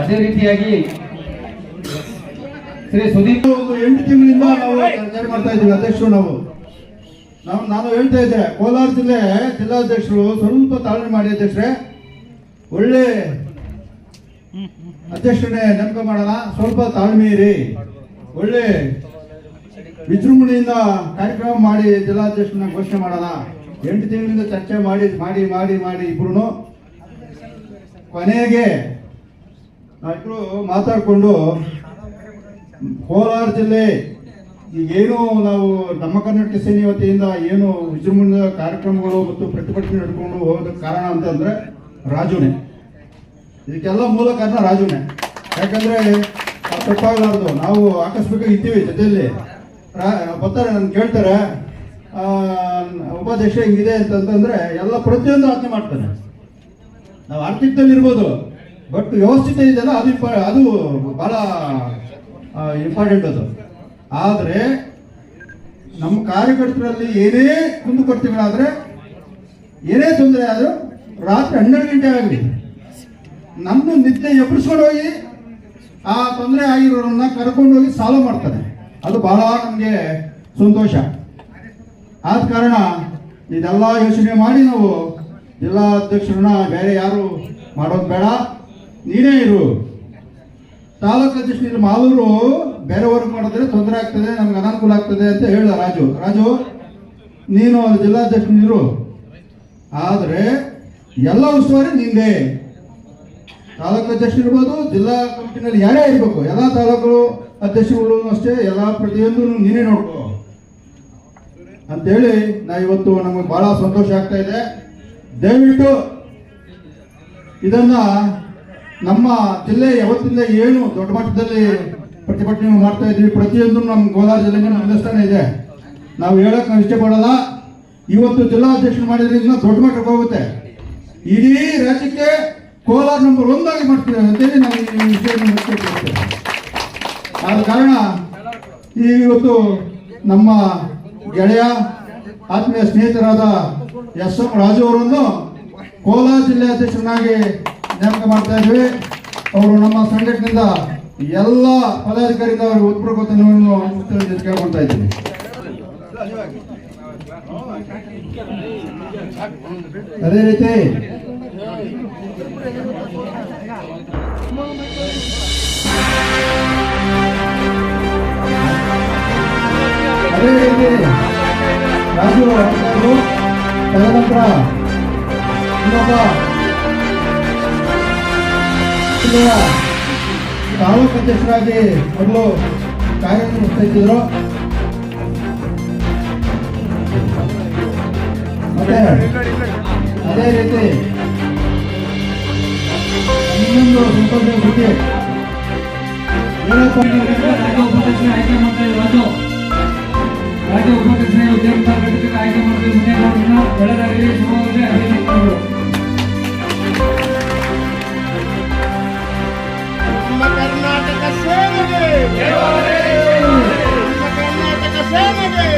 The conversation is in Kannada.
ಅದೇ ರೀತಿಯಾಗಿ ಶ್ರೀ ಸುದೀಪ್ ಎಂಟು ತಿಂಗಳಿಂದ ನಾವು ಜಾರಿ ಮಾಡ್ತಾ ಇದ್ದೀವಿ, ಅಧ್ಯಕ್ಷರು ನಾವು. ನಾವು, ನಾನು ಹೇಳ್ತಾ ಇದ್ದೆ, ಕೋಲಾರ ಜಿಲ್ಲೆ ಜಿಲ್ಲಾಧ್ಯಕ್ಷರು ಸ್ವಲ್ಪ ತಾಳ್ಮೆ ಮಾಡಿ, ಅಧ್ಯಕ್ಷರೇ. ಒಳ್ಳೆ ಅಧ್ಯಕ್ಷರೇ ನೇಮಕ ಮಾಡೋಣ ಸ್ವಲ್ಪ ತಾಳ್ಮೆ ಇರಿ ಒಳ್ಳೆ ವಿಜೃಂಭಣೆಯಿಂದ ಕಾರ್ಯಕ್ರಮ ಮಾಡಿ ಜಿಲ್ಲಾಧ್ಯಕ್ಷನ ಘೋಷಣೆ ಮಾಡೋಣ ಎಂಟು ತಿಂಗಳಿಂದ ಚರ್ಚೆ ಮಾಡಿ ಮಾಡಿ ಮಾಡಿ ಮಾಡಿ ಇಬ್ರು ಕೊನೆಗೆ ನಾವಿಬ್ರು ಮಾತಾಡಿಕೊಂಡು ಕೋಲಾರ ಜಿಲ್ಲೆ ಈಗೇನು ನಾವು ನಮ್ಮ ಕರ್ನಾಟಕ ಸೇನೆ ವತಿಯಿಂದ ಏನು ವಿಜೃಂಭಣೆಯ ಕಾರ್ಯಕ್ರಮಗಳು ಮತ್ತು ಪ್ರತಿಭಟನೆ ನಡ್ಕೊಂಡು ಹೋಗೋದಕ್ಕೆ ಕಾರಣ ಅಂತಂದ್ರೆ ರಾಜುನೇ. ಇದಕ್ಕೆಲ್ಲ ಮೂಲ ಕಾರಣ ರಾಜುನೇ. ಯಾಕಂದ್ರೆ ತಪ್ಪಾಗಲಾರ್ದು. ನಾವು ಆಕಸ್ಮಿಕ ಇದ್ದೀವಿ ಜೊತೆಯಲ್ಲಿ. ಬರ್ತಾರೆ, ನನ್ ಕೇಳ್ತಾರೆ. ಉಪಾಧ್ಯಕ್ಷ ಹಿಂಗಿದೆ ಅಂತಂದ್ರೆ ಎಲ್ಲ ಪ್ರತಿಯೊಂದು ಆಜ್ಞೆ ಮಾಡ್ತಾನೆ. ನಾವು ಆರ್ಥಿಕದಲ್ಲಿ ಇರ್ಬೋದು. ಬಟ್ ವ್ಯವಸ್ಥಿತ ಇದೆಯಲ್ಲ ಅದು ಅದು ಬಹಳ ಇಂಪಾರ್ಟೆಂಟ್ ಅದು. ಆದರೆ ನಮ್ಮ ಕಾರ್ಯಕರ್ತರಲ್ಲಿ ಏನೇ ಕುಂದುಕೊರತೆಗಳಾದ್ರೆ, ಏನೇ ತೊಂದರೆ ಆದರೂ ರಾತ್ರಿ ಹನ್ನೆರಡು ಗಂಟೆ ಆಗಲಿ. ನಮ್ಮ ನಿದ್ದೆ ಎಬ್ಬಿಸ್ಕೊಂಡು ಹೋಗಿ, ಆ ತೊಂದರೆ ಆಗಿರೋರನ್ನ ಕರ್ಕೊಂಡು ಹೋಗಿ ಸಾಲ್ವ್ ಮಾಡ್ತಾರೆ. ಅದು ಬಹಳ ನಮಗೆ ಸಂತೋಷ. ಆದ ಕಾರಣ ಇದೆಲ್ಲ ಯೋಚನೆ ಮಾಡಿ ನಾವು ಜಿಲ್ಲಾಧ್ಯಕ್ಷರನ್ನ ಬೇರೆ ಯಾರು ಮಾಡೋದು ಬೇಡ. ನೀನೇ ಇರು. ತಾಲೂಕು ಅಧ್ಯಕ್ಷ ಮಾಲೂರು ಬೇರೆಯವ್ರಿಗೆ ಮಾಡಿದ್ರೆ ತೊಂದರೆ ಆಗ್ತದೆ, ನಮ್ಗೆ ಅನಾನುಕೂಲ ಆಗ್ತದೆ ಅಂತ ಹೇಳಿದ ರಾಜು. ರಾಜು, ನೀನು ಜಿಲ್ಲಾಧ್ಯಕ್ಷನಿರು ಆದರೆ ಎಲ್ಲ ಉಸ್ತುವಾರಿ ನಿಂದೆ. ತಾಲೂಕು ಅಧ್ಯಕ್ಷ ಇರ್ಬೋದು, ಜಿಲ್ಲಾ ಕಮಿಟಿನಲ್ಲಿ ಯಾರೇ ಇರಬೇಕು, ಎಲ್ಲ ತಾಲೂಕು ಅಧ್ಯಕ್ಷಗಳು ಅಷ್ಟೇ, ಎಲ್ಲ ಪ್ರತಿಯೊಂದು ನೀನೇ ನೋಡ್ಕೋ. ಅಂತೇಳಿ ನಾ ಇವತ್ತು ನಮಗೆ ಬಹಳ ಸಂತೋಷ ಆಗ್ತಾ ಇದೆ. ದಯವಿಟ್ಟು ಇದನ್ನ ನಮ್ಮ ಜಿಲ್ಲೆ ಯಾವತ್ತಿಂದ ಏನು ದೊಡ್ಡ ಮಟ್ಟದಲ್ಲಿ ಪ್ರತಿಭಟನೆ ಮಾಡ್ತಾ ಇದ್ದೀವಿ ಪ್ರತಿಯೊಂದು ನಮ್ಮ ಕೋಲಾರ ಜಿಲ್ಲೆಗೆ ನಿಲ್ಲಿಸ್ತಾನೆ ಇದೆ. ನಾವು ಹೇಳಕ್ ನಾವು ಇಷ್ಟಪಡಲ್ಲ. ಇವತ್ತು ಜಿಲ್ಲಾಧ್ಯಕ್ಷರು ಮಾಡಿದ್ರಿಂದ ದೊಡ್ಡ ಮಟ್ಟಕ್ಕೆ ಹೋಗುತ್ತೆ. ಇಡೀ ರಾಜ್ಯಕ್ಕೆ ಕೋಲಾರ ನಂಬರ್ ಒಂದಾಗಿ ಮಾಡ್ತೀವಿ ಅಂತೇಳಿ ನಾನು ಈ ವಿಷಯವನ್ನು ಆದ ಕಾರಣ ಇವತ್ತು ನಮ್ಮ ಗೆಳೆಯ, ಆತ್ಮೀಯ ಸ್ನೇಹಿತರಾದ ಎಸ್ ಎಂ ರಾಜು ಅವರನ್ನು ಕೋಲಾರ ಜಿಲ್ಲೆ ಅಧ್ಯಕ್ಷರನ್ನಾಗಿ ನೇಮಕ ಮಾಡ್ತಾ ಇದ್ದೀವಿ ಅವರು ನಮ್ಮ ಸಂಘಟನೆಯಿಂದ ಎಲ್ಲ ಪದಾಧಿಕಾರಿಯಿಂದ ಅವರು ಉತ್ಪ್ರಕೋತನವನ್ನು ಕೇಳ್ಕೊಳ್ತಾ ಇದ್ದೀನಿ. ಅದೇ ರೀತಿ ಅದೇ ರೀತಿ ರಾಜು ಅವರು ತದನಂತರ ಇನ್ನೊಬ್ಬ ಜಿಲ್ಲೆಯ ತಾಲೂಕು ಅಧ್ಯಕ್ಷರಾಗಿ ಮೊದಲು ಕಾರ್ಯನಿರ್ವಹಿಸ್ತಾ ಇದ್ದರು ಅದೇ. ರೀತಿ. ಇನ್ನೊಂದು ಸಂತೋಷದ ಸುದ್ದಿ ರಾಜ್ಯ ಉಪಾಧ್ಯಕ್ಷ ಆಯ್ಕೆ ಮಾಡ್ತಾ ರಾಜು ರಾಜ್ಯ ಉಪಾಧ್ಯಕ್ಷ ಉದ್ಯಮ ಘಟಕಕ್ಕೆ ಆಯ್ಕೆ ಮಾಡ್ತಾ ಮುನ್ನೇಗೌಡರನ್ನ ಬೆಳಗಾವಿ ಶಿವಮೊಗ್ಗಕ್ಕೆ ಅಭಿನಂದನೆಗಳು ಮಾಡಿದರು ಕರ್ನಾಟಕ ಸೇನೆಗೆ ಕರ್ನಾಟಕ ಸೇನೆಗೆ